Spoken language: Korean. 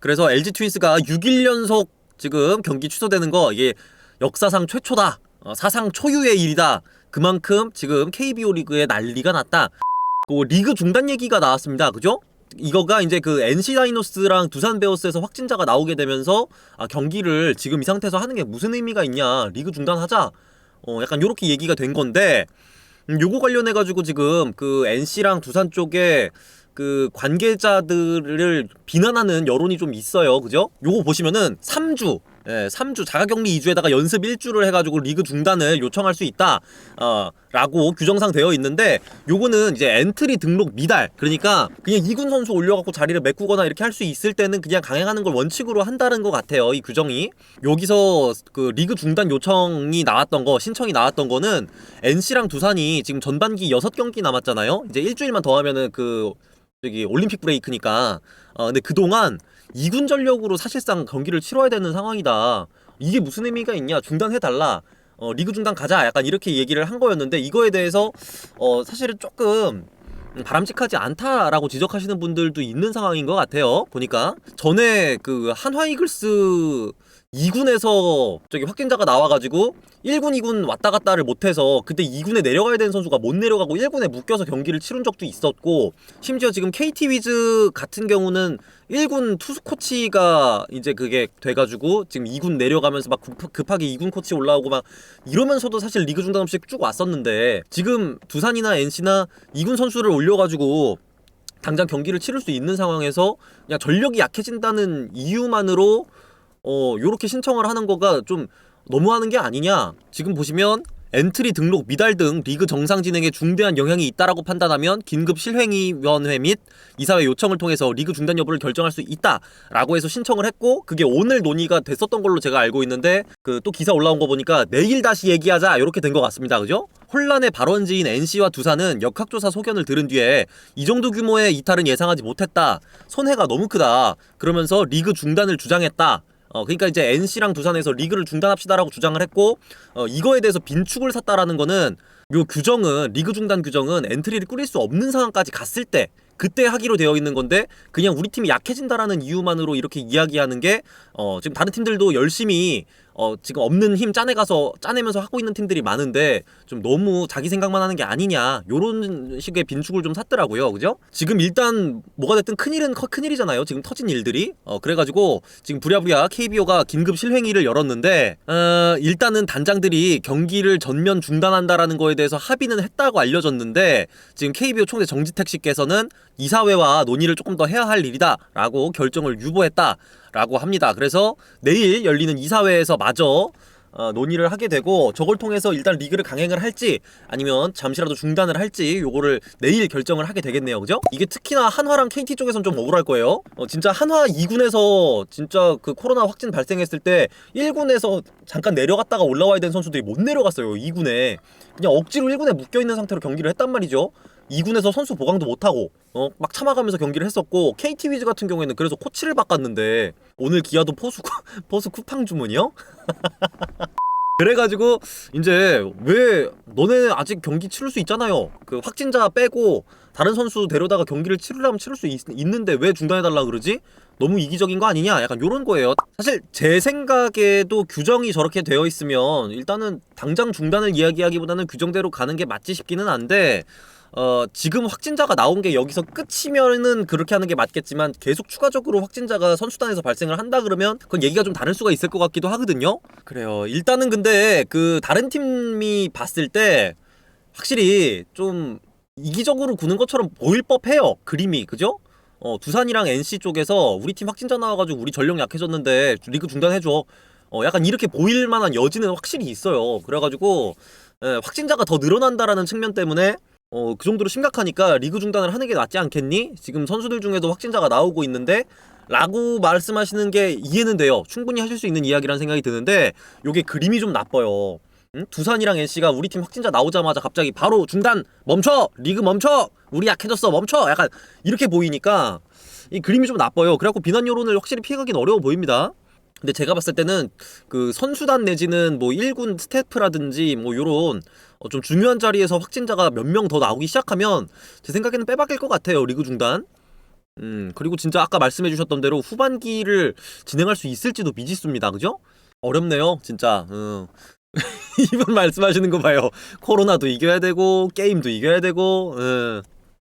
그래서 LG 트윈스가 6일 연속 지금 경기 취소되는 거 이게 역사상 최초다. 어, 사상 초유의 일이다. 그만큼 지금 KBO 리그에 난리가 났다. 그 리그 중단 얘기가 나왔습니다. 그죠? 이거가 이제 그 NC 다이노스랑 두산 베어스에서 확진자가 나오게 되면서 아, 경기를 지금 이 상태에서 하는 게 무슨 의미가 있냐? 리그 중단하자. 어, 약간 요렇게 얘기가 된 건데 음, 요거 관련해 가지고 지금 그 NC랑 두산 쪽에 그 관계자들을 비난하는 여론이 좀 있어요. 그죠? 요거 보시면은 3주 예, 3주 자가격리 2주에다가 연습 1주를 해가지고 리그 중단을 요청할 수 있다. 어, 라고 규정상 되어 있는데 요거는 이제 엔트리 등록 미달 그러니까 그냥 2군 선수 올려갖고 자리를 메꾸거나 이렇게 할 수 있을 때는 그냥 강행하는 걸 원칙으로 한다는 것 같아요 이 규정이 여기서 그 리그 중단 요청이 나왔던 거 신청이 나왔던 거는 NC랑 두산이 지금 전반기 6경기 남았잖아요 이제 일주일만 더 하면은 그 저기 올림픽 브레이크니까 어 근데 그동안 2군 전력으로 사실상 경기를 치러야 되는 상황이다. 이게 무슨 의미가 있냐? 중단해 달라. 어 리그 중단 가자. 약간 이렇게 얘기를 한 거였는데 이거에 대해서 어 사실은 조금 바람직하지 않다라고 지적하시는 분들도 있는 상황인 것 같아요. 보니까 전에 그 한화 이글스 2군에서 저기 확진자가 나와가지고 1군, 2군 왔다 갔다를 못해서 그때 2군에 내려가야 되는 선수가 못 내려가고 1군에 묶여서 경기를 치른 적도 있었고 심지어 지금 KT 위즈 같은 경우는 1군 투수 코치가 이제 그게 돼가지고 지금 2군 내려가면서 막 급, 급하게 2군 코치 올라오고 막 이러면서도 사실 리그 중단 없이 쭉 왔었는데 지금 두산이나 NC나 2군 선수를 올려가지고 당장 경기를 치를 수 있는 상황에서 그냥 전력이 약해진다는 이유만으로 어 요렇게 신청을 하는 거가 좀 너무하는 게 아니냐. 지금 보시면 엔트리 등록 미달 등 리그 정상 진행에 중대한 영향이 있다라고 판단하면 긴급 실행위원회 및 이사회 요청을 통해서 리그 중단 여부를 결정할 수 있다라고 해서 신청을 했고 그게 오늘 논의가 됐었던 걸로 제가 알고 있는데 그 또 기사 올라온 거 보니까 내일 다시 얘기하자 이렇게 된 것 같습니다. 그죠? 혼란의 발원지인 NC와 두산은 역학조사 소견을 들은 뒤에 이 정도 규모의 이탈은 예상하지 못했다. 손해가 너무 크다. 그러면서 리그 중단을 주장했다 어 그러니까 이제 NC랑 두산에서 리그를 중단합시다라고 주장을 했고 어 이거에 대해서 빈축을 샀다라는 거는 요 규정은 리그 중단 규정은 엔트리를 꾸릴 수 없는 상황까지 갔을 때 그때 하기로 되어 있는 건데 그냥 우리 팀이 약해진다라는 이유만으로 이렇게 이야기하는 게 어 지금 다른 팀들도 열심히 어 지금 없는 힘 짜내 가서 짜내면서 하고 있는 팀들이 많은데 좀 너무 자기 생각만 하는 게 아니냐. 요런 식의 빈축을 좀 샀더라고요. 그죠? 지금 일단 뭐가 됐든 큰일은 커- 큰일이잖아요. 지금 터진 일들이. 어 그래가지고 지금 부랴부랴 KBO가 긴급 실행위를 열었는데 어 일단은 단장들이 경기를 전면 중단한다라는 거에 대해서 합의는 했다고 알려졌는데 지금 KBO 총재 정지택 씨께서는 이사회와 논의를 조금 더 해야 할 일이다라고 결정을 유보했다 라고 합니다. 그래서 내일 열리는 이사회에서 마저 어, 논의를 하게 되고 저걸 통해서 일단 리그를 강행을 할지 아니면 잠시라도 중단을 할지 요거를 내일 결정을 하게 되겠네요. 그죠? 이게 특히나 한화랑 KT 쪽에선 좀 억울할 거예요. 어, 진짜 한화 2군에서 진짜 그 코로나 확진 발생했을 때 1군에서 잠깐 내려갔다가 올라와야 되는 선수들이 못 내려갔어요. 2군에. 그냥 억지로 1군에 묶여 있는 상태로 경기를 했단 말이죠. 2군에서 선수 보강도 못하고 어, 막 참아가면서 경기를 했었고 KT 위즈 같은 경우에는 그래서 코치를 바꿨는데 오늘 기아도 포수 포수 쿠팡 주문이요? 그래가지고 이제 왜 너네 아직 경기 치를 수 있잖아요. 그 확진자 빼고 다른 선수 데려다가 경기를 치르려면 치를 수 있, 있는데 왜 중단해달라 그러지? 너무 이기적인 거 아니냐? 약간 요런 거예요. 사실 제 생각에도 규정이 저렇게 되어 있으면 일단은 당장 중단을 이야기하기보다는 규정대로 가는 게 맞지 싶기는 한데 어, 지금 확진자가 나온 게 여기서 끝이면은 그렇게 하는 게 맞겠지만 계속 추가적으로 확진자가 선수단에서 발생을 한다 그러면 그건 얘기가 좀 다를 수가 있을 것 같기도 하거든요. 그래요. 일단은 근데 그 다른 팀이 봤을 때 확실히 좀 이기적으로 구는 것처럼 보일 법해요. 그림이 그죠? 어, 두산이랑 NC 쪽에서 우리 팀 확진자 나와가지고 우리 전력 약해졌는데 리그 중단해줘. 어, 약간 이렇게 보일 만한 여지는 확실히 있어요. 그래가지고 예, 확진자가 더 늘어난다라는 측면 때문에 어, 그 정도로 심각하니까 리그 중단을 하는 게 낫지 않겠니? 지금 선수들 중에도 확진자가 나오고 있는데 라고 말씀하시는 게 이해는 돼요. 충분히 하실 수 있는 이야기라는 생각이 드는데 요게 그림이 좀 나빠요. 응? 두산이랑 NC가 우리 팀 확진자 나오자마자 갑자기 바로 중단 멈춰 리그 멈춰 우리 약해졌어 멈춰 약간 이렇게 보이니까 이 그림이 좀 나빠요. 그래갖고 비난 여론을 확실히 피해가긴 어려워 보입니다. 근데 제가 봤을 때는 그 선수단 내지는 뭐 1군 스태프라든지 뭐 요런 어, 좀 중요한 자리에서 확진자가 몇 명 더 나오기 시작하면 제 생각에는 빼박일 것 같아요 리그 중단 음, 그리고 진짜 아까 말씀해 주셨던 대로 후반기를 진행할 수 있을지도 미지수입니다. 그죠? 어렵네요, 진짜. 음. 이분 말씀하시는 거 봐요. 코로나도 이겨야 되고, 게임도 이겨야 되고, 음.